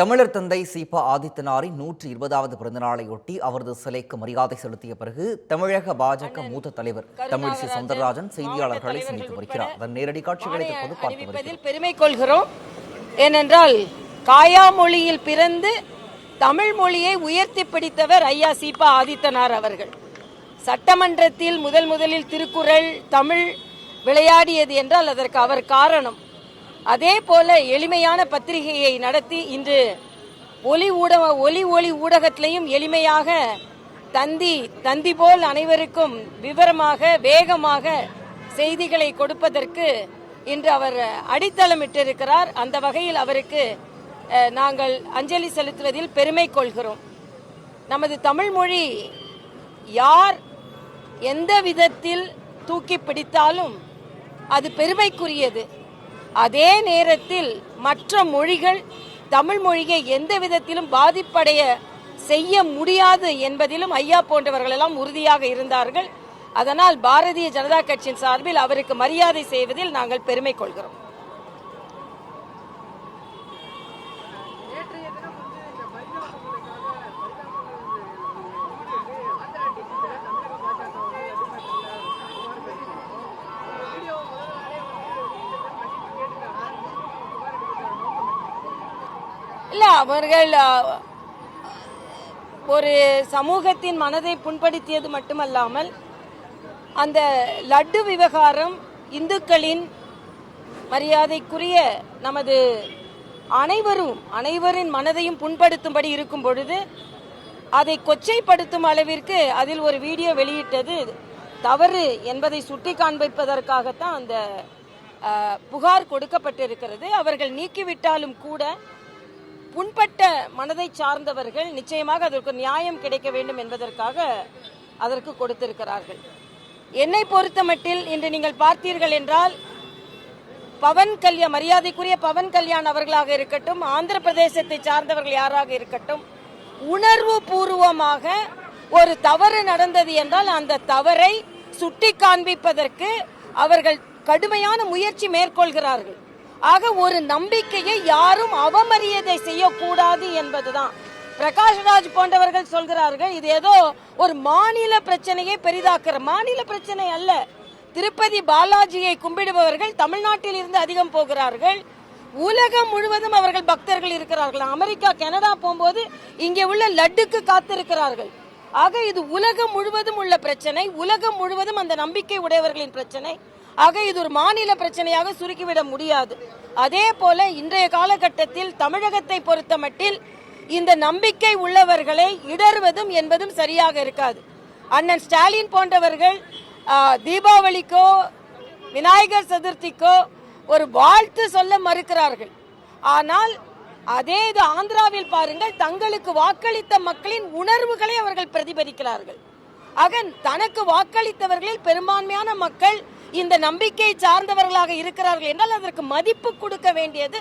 தமிழர் தந்தை சீபா ஆதித்தனாரின் நூற்றி இருபதாவது பிறந்தநாளையொட்டி அவரது சிலைக்கு மரியாதை செலுத்திய பிறகு தமிழக பாஜக மூத்த தலைவர் தமிழிசை சவுந்தரராஜன் செய்தியாளர்களை சந்தித்து வருகிறார். அதன் நேரடி காட்சிகளை தற்போது பார்த்து வருகிறோம். அறிவிப்பதில் பெருமை கொள்கிறோம். ஏனென்றால் காயாமொழியில் பிறந்து தமிழ் மொழியை உயர்த்தி பிடித்தவர் ஐயா சீபா ஆதித்தனார் அவர்கள். சட்டமன்றத்தில் முதல் முதலில் திருக்குறள் தமிழ் விளையாடியது என்றால் அதற்கு அவர் காரணம். அதே போல எளிமையான பத்திரிகையை நடத்தி இன்று ஒலி ஊடக ஒலி ஒளி ஊடகத்திலையும் எளிமையாக தந்தி தந்தி போல் அனைவருக்கும் விவரமாக வேகமாக செய்திகளை கொடுப்பதற்கு இன்று அவர் அடித்தளமிட்டிருக்கிறார். அந்த வகையில் அவருக்கு நாங்கள் அஞ்சலி செலுத்துவதில் பெருமை கொள்கிறோம். நமது தமிழ் மொழி யார் எந்த விதத்தில் தூக்கி பிடித்தாலும் அது பெருமைக்குரியது. அதே நேரத்தில் மற்ற மொழிகள் தமிழ் மொழியை எந்த விதத்திலும் பாதிப்படைய செய்ய முடியாது என்பதிலும் ஐயா போன்றவர்கள் எல்லாம் உறுதியாக இருந்தார்கள். அதனால் பாரதிய ஜனதா கட்சியின் சார்பில் அவருக்கு மரியாதை செய்வதில் நாங்கள் பெருமை கொள்கிறோம். இல்லை அவர்கள் ஒரு சமூகத்தின் மனதை புண்படுத்தியது மட்டுமல்லாமல் அந்த லட்டு விவகாரம் இந்துக்களின் மரியாதைக்குரிய நமது அனைவரும் அனைவரின் மனதையும் புண்படுத்தும்படி இருக்கும் பொழுது அதை கொச்சைப்படுத்தும் அளவிற்கு அதில் ஒரு வீடியோ வெளியிட்டது. தவறு என்பதை சுட்டி காண்பிப்பதற்காகத்தான் அந்த புகார் கொடுக்கப்பட்டிருக்கிறது. அவர்கள் நீக்கிவிட்டாலும் கூட புண்பட்ட மனதை சார்ந்தவர்கள் நிச்சயமாக அதற்கு நியாயம் கிடைக்க வேண்டும் என்பதற்காக அதற்கு கொடுத்திருக்கிறார்கள். என்னை பொறுத்தமட்டில் இன்று நீங்கள் பார்த்தீர்கள் என்றால் பவன் கல்யாண் மரியாதைக்குரிய பவன் கல்யாண் அவர்களாக இருக்கட்டும் ஆந்திர பிரதேசத்தை சார்ந்தவர்கள் யாராக இருக்கட்டும் உணர்வு பூர்வமாக ஒரு தவறு நடந்தது என்றால் அந்த தவறை சுட்டி காண்பிப்பதற்கு அவர்கள் கடுமையான முயற்சி மேற்கொள்கிறார்கள். ஆக ஒரு நம்பிக்கையை யாரும் அவமரியாதை செய்யக்கூடாது என்பதுதான். பிரகாஷ்ராஜ் போன்றவர்கள் சொல்கிறார்கள் இது ஏதோ ஒரு மாநில பிரச்சனையை பெரிதாக்குற மாநில பிரச்சனை அல்ல. திருப்பதி பாலாஜியை கும்பிடுபவர்கள் தமிழ்நாட்டில் இருந்து அதிகம் போகிறார்கள். உலகம் முழுவதும் அவர்கள் பக்தர்கள் இருக்கிறார்கள். அமெரிக்கா கனடா போகும்போது இங்கே உள்ள லட்டுக்கு காத்திருக்கிறார்கள். ஆக இது உலகம் முழுவதும் உள்ள பிரச்சனை உலகம் முழுவதும் அந்த நம்பிக்கை உடையவர்களின் பிரச்சனை. ஆக இது ஒரு மாநில பிரச்சனையாக சுருக்கிவிட முடியாது. அதே போல இன்றைய காலகட்டத்தில் தமிழகத்தை பொறுத்தமட்டில் இந்த நம்பிக்கை உள்ளவர்களை இடறுவதும் என்பதும் சரியாக இருக்காது. அண்ணன் ஸ்டாலின் போன்றவர்கள் தீபாவளிக்கோ விநாயகர் சதுர்த்திக்கோ ஒரு வாழ்த்து சொல்ல மறுக்கிறார்கள். ஆனால் அதே இது ஆந்திராவில் பாருங்கள் தங்களுக்கு வாக்களித்த மக்களின் உணர்வுகளை அவர்கள் பிரதிபலிக்கிறார்கள். ஆக தனக்கு வாக்களித்தவர்களில் பெரும்பான்மையான மக்கள் இந்த நம்பிக்கை சார்ந்தவர்களாக இருக்கிறார்கள் என்றால் அதற்கு மதிப்பு கொடுக்க வேண்டியது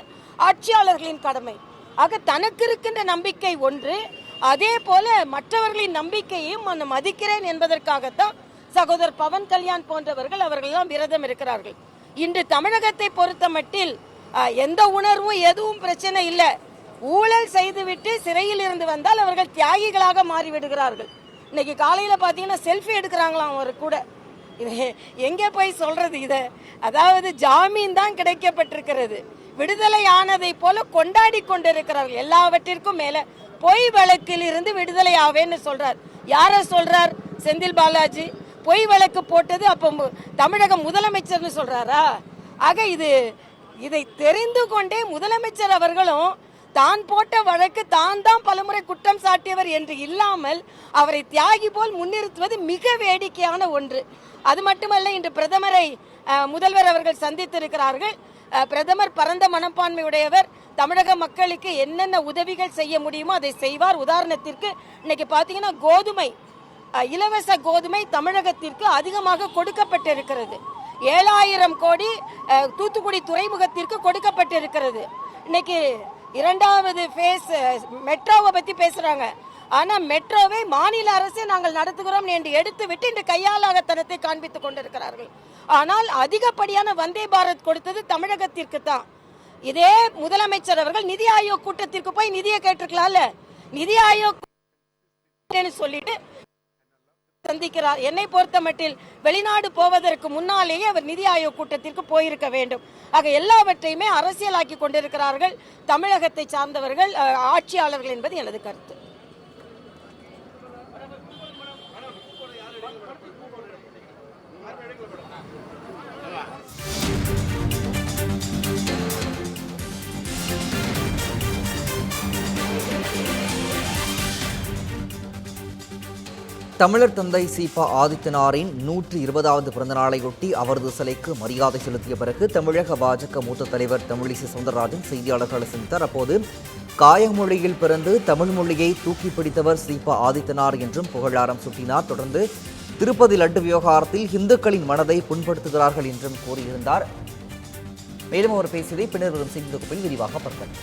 ஆட்சியாளர்களின் கடமை. ஆக தனக்கு இருக்கின்ற நம்பிக்கை ஒன்று அதே போல மற்றவர்களின் நம்பிக்கையையும் நான் மதிக்கிறேன் என்பதற்காகத்தான் சகோதரர் பவன் கல்யாண் போன்றவர்கள் அவர்கள் எல்லாம் விரதம் இருக்கிறார்கள். இன்று தமிழகத்தை பொறுத்தமட்டில் மட்டில் எந்த உணர்வும் எதுவும் பிரச்சனை இல்லை. ஊழல் செய்துவிட்டு சிறையில் இருந்து வந்தால் அவர்கள் தியாகிகளாக மாறிவிடுகிறார்கள். இன்னைக்கு காலையில் பார்த்தீங்கன்னா செல்ஃபி எடுக்கிறாங்களாம் அவர் கூட. இது எங்கே போய் சொல்றது இத? அதாவது ஜாமீன் தான் கிடைக்கப்பட்டிருக்கிறது. விடுதலை ஆனதை போல கொண்டாடி கொண்டிருக்கிறார்கள். எல்லாவற்றிற்கும் மேல பொய் வழக்கில் இருந்து விடுதலை ஆவேன்னு சொல்றார். யார சொல்றார்? செந்தில் பாலாஜி. பொய் வழக்கு போட்டது அப்போ தமிழக முதலமைச்சர்னு சொல்றாரா? ஆக இது இதை தெரிந்து கொண்டே முதலமைச்சர் அவர்களும் தான் போட்ட வழக்கு தான் தான் பலமுறை குற்றம் சாட்டியவர் என்று இல்லாமல் அவரை தியாகி போல் முன்னிறுத்துவது மிக வேடிக்கையான ஒன்று. அது மட்டுமல்ல இன்று பிரதமரை முதல்வர் அவர்கள் சந்தித்திருக்கிறார்கள். பிரதமர் பரந்த மனப்பான்மை உடையவர். தமிழக மக்களுக்கு என்னென்ன உதவிகள் செய்ய முடியுமோ அதை செய்வார். உதாரணத்திற்கு இன்னைக்கு பாத்தீங்கன்னா கோதுமை இலவச கோதுமை தமிழகத்திற்கு அதிகமாக கொடுக்கப்பட்டிருக்கிறது. ஏழாயிரம் கோடி தூத்துக்குடி துறைமுகத்திற்கு கொடுக்கப்பட்டிருக்கிறது. இன்னைக்கு இரண்டாவது ஃபேஸ் மெட்ரோவை பத்தி பேசுறாங்க. ஆனா மெட்ரோவை மாநில அரசே நாங்கள் நடத்துகிறோம் என்று எடுத்து விட்டு இந்த கையாளாகத்தனத்தை காண்பித்துக் கொண்டிருக்கிறார்கள். ஆனால் அதிகப்படியான வந்தே பாரத் கொடுத்தது தமிழகத்திற்கு தான் இதே முதலமைச்சர் அவர்கள் நிதி ஆயோக் கூட்டத்திற்கு போய் நிதியை கேட்டிருக்கலாம்ல. நிதி ஆயோக் சொல்லிட்டு சந்திக்கிறார். என்னை பொறுத்த மட்டில் வெளிநாடு போவதற்கு முன்னாலேயே அவர் நிதி ஆயோக் கூட்டத்திற்கு போயிருக்க வேண்டும். ஆக எல்லாவற்றையுமே அரசியலாக்கி கொண்டிருக்கிறார்கள் தமிழகத்தை சார்ந்தவர்கள் ஆட்சியாளர்கள் என்பது எனது கருத்து. தமிழர் தந்தை சீபா ஆதித்தனாரின் நூற்றி இருபதாவது பிறந்தநாளையொட்டி அவரது சிலைக்கு மரியாதை செலுத்திய பிறகு தமிழக பாஜக மூத்த தலைவர் தமிழிசை சவுந்தரராஜன் செய்தியாளர்களை சந்தித்தார். அப்போது காயமொழியில் பிறந்து தமிழ் மொழியை தூக்கி பிடித்தவர் சீபா ஆதித்தனார் என்றும் புகழாரம் சூட்டினார். தொடர்ந்து திருப்பதி லட்டு விவகாரத்தில் இந்துக்களின் மனதை புண்படுத்துகிறார்கள் என்றும் கூறியிருந்தார். மேலும் அவர் பேசியதை பின்னர் வரும் செய்தி தொகுப்பில் விரிவாக பார்க்கலாம்.